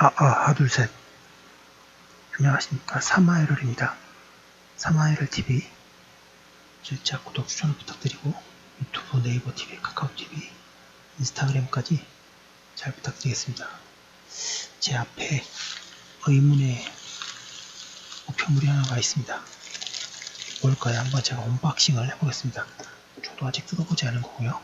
아, 아, 하나, 둘, 셋. 안녕하십니까. 사마이럴입니다. 사마이럴 TV. 제 구독, 추천을 부탁드리고, 유튜브, 네이버 TV, 카카오 TV, 인스타그램까지 잘 부탁드리겠습니다. 제 앞에 의문의 우편물이 하나 와 있습니다. 뭘까요? 한번 제가 언박싱을 해보겠습니다. 저도 아직 뜯어보지 않은 거고요.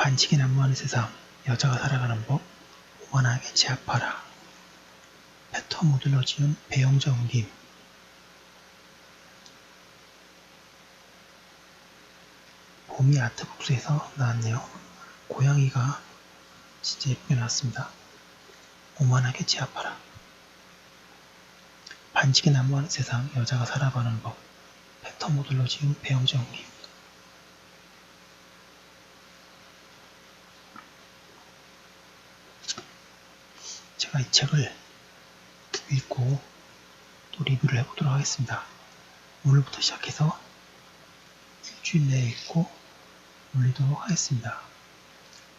반칙이 난무하는 세상, 여자가 살아가는 법, 오만하게 제압하라. 패터 모듈러 지은 배영자 옮김. 봄이 아트북스에서 나왔네요. 고양이가 진짜 예쁘게 나왔습니다. 오만하게 제압하라. 반칙이 난무하는 세상, 여자가 살아가는 법. 패터 모듈러 지은 배영자 옮김. 제가 이 책을 읽고 또 리뷰를 해보도록 하겠습니다. 오늘부터 시작해서 일주일 내에 읽고 올리도록 하겠습니다.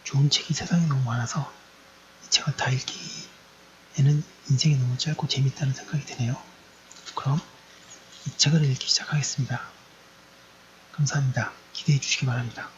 좋은 책이 세상에 너무 많아서 이 책을 다 읽기에는 인생이 너무 짧고 재밌다는 생각이 드네요. 그럼 이 책을 읽기 시작하겠습니다. 감사합니다. 기대해 주시기 바랍니다.